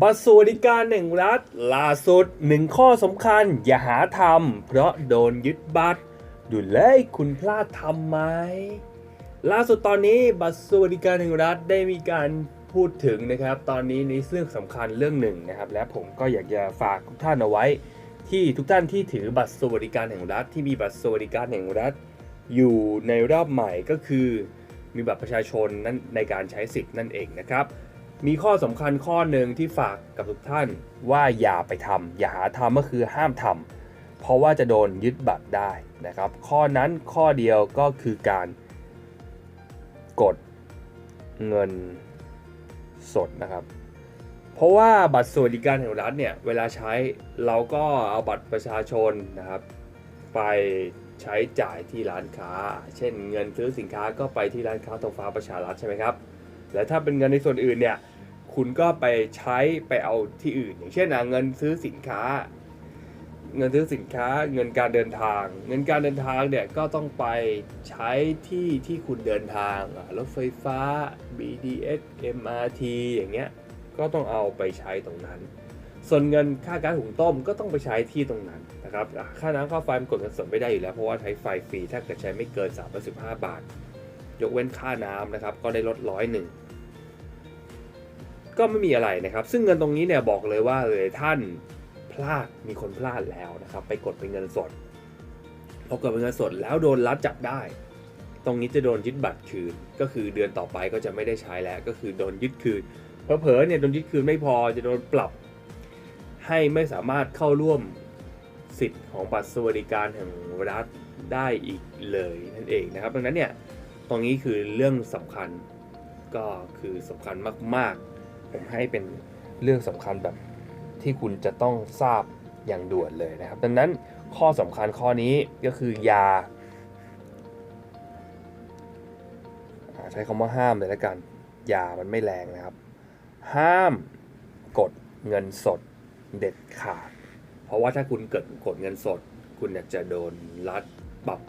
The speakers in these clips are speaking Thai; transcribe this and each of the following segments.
บัตรสวัสดิการแห่งรัฐล่าสุดหนึ่งข้อสำคัญอย่าหาทำเพราะโดนยึดบัตรดูเลยคุณพลาดทำไหมล่าสุดตอนนี้บัตรสวัสดิการแห่งรัฐได้มีการพูดถึงนะครับ ตอนนี้ในเรื่องสำคัญเรื่องหนึ่งนะครับ และผมก็อยากจะฝากทุกท่านเอาไว้ ที่ทุกท่านที่ถือบัตรสวัสดิการแห่งรัฐ ที่มีบัตรสวัสดิการแห่งรัฐ อยู่ในรอบใหม่ก็คือ มีบัตรประชาชนนั้นในการใช้สิทธิ์นั่นเองนะครับ มีข้อสำคัญข้อหนึ่งที่ฝากกับทุกท่านว่าอย่าไปทำอย่าหาทำก็คือห้ามทำเพราะว่าจะโดนยึดบัตรได้นะครับ ข้อนั้นข้อเดียวก็คือการกดเงินสดนะครับ เพราะว่าบัตรสวัสดิการแห่งรัฐเนี่ยเวลาใช้เราก็เอาบัตรประชาชนนะครับ ไปใช้จ่ายที่ร้านค้า เช่นเงินซื้อสินค้าก็ไปที่ร้านค้าตรงฟ้าประชารัฐใช่ไหมครับ และถ้าเป็นเงินในส่วนอื่นเนี่ย คุณก็ไปใช้ไปเอาที่อื่น อย่างเช่นอะเงินซื้อสินค้า เงินซื้อสินค้า เงินการเดินทาง เงินการเดินทางเนี่ยก็ต้องไปใช้ที่ที่คุณเดินทางรถไฟฟ้า BTS MRT อย่างเงี้ยก็ต้องเอาไปใช้ตรงนั้น ส่วนเงินค่ากาซหุงต้มก็ต้องไปใช้ที่ตรงนั้นนะครับ ค่าน้ำค่าไฟมันกดเงินสดไม่ได้อยู่แล้วเพราะว่าใช้ไฟฟรีถ้าเกิดใช้ไม่เกิน 3 5 บาท ยกเว้นค่าน้ำนะครับก็ได้ลดร้อยหนึ่ง ก็ไม่มีอะไรนะครับ ซึ่งเงินตรงนี้เนี่ยบอกเลยว่าเลยท่านพลาดมีคนพลาดแล้วนะครับ ไปกดเป็นเงินสดพอกดเป็นเงินสดแล้วโดนรัดจับได้ ตรงนี้จะโดนยึดบัตรคืน ก็คือเดือนต่อไปก็จะไม่ได้ใช้แล้ว ก็คือโดนยึดคืนเผลอๆเนี่ยโดนยึดคืนไม่พอจะโดนปรับ ให้ไม่สามารถเข้าร่วมสิทธิ์ของบัตรสวัสดิการแห่งรัฐได้อีกเลยนั่นเองนะครับดังนั้นเนี่ยตรงนี้คือเรื่องสำคัญก็คือสำคัญมากๆ ผมให้เป็นเรื่องสำคัญแบบที่คุณจะต้องทราบอย่างด่วนเลยนะครับ ดังนั้นข้อสำคัญข้อนี้ก็คือยาใช้คำว่าห้ามเลยล้วกันยามันไม่แรงนะครับ ห้ามกดเงินสดเด็ดขาด เพราะว่าถ้าคุณเกิดกดเงินสด คุณจะโดนรัดปรับ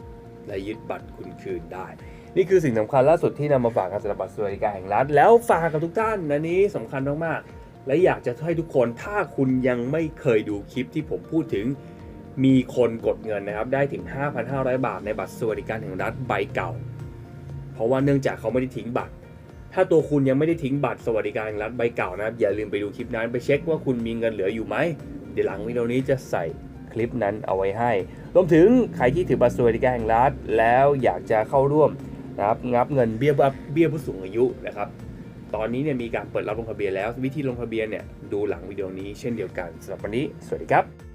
และยึดบัตรคุณคืนได้ นี่คือสิ่งสำคัญล่าสุดที่นำมาฝากกันสำหรับบัตรสวัสดิการแห่งรัฐแล้วฝากกับทุกท่านอันนี้สำคัญมากๆ และอยากจะให้ทุกคนถ้าคุณยังไม่เคยดูคลิปที่ผมพูดถึงมีคนกดเงินนะครับได้ถึง 5,500 บาทในบัตรสวัสดิการแห่งรัฐใบเก่า เพราะว่าเนื่องจากเขาไม่ได้ทิ้งบัตร ถ้าตัวคุณยังไม่ได้ทิ้งบัตรสวัสดิการแห่งรัฐใบเก่านะครับอย่าลืมไปดูคลิปนั้นไปเช็คว่าคุณมีเงินเหลืออยู่ไหมเดี๋ยวหลังวิดีโอนี้จะใส่คลิปนั้นเอาไว้ให้ รวมถึงใครที่ถือบัตรสวัสดิการแห่งรัฐ แล้วอยากจะเข้าร่วมนะครับงับเงินเบี้ยเบี้ยผู้สูงอายุนะครับ ตอนนี้เนี่ยมีการเปิดรับลงทะเบียนแล้ว วิธีลงทะเบียนเนี่ยดูหลังวิดีโอนี้เช่นเดียวกันสำหรับวันนี้ สวัสดีครับ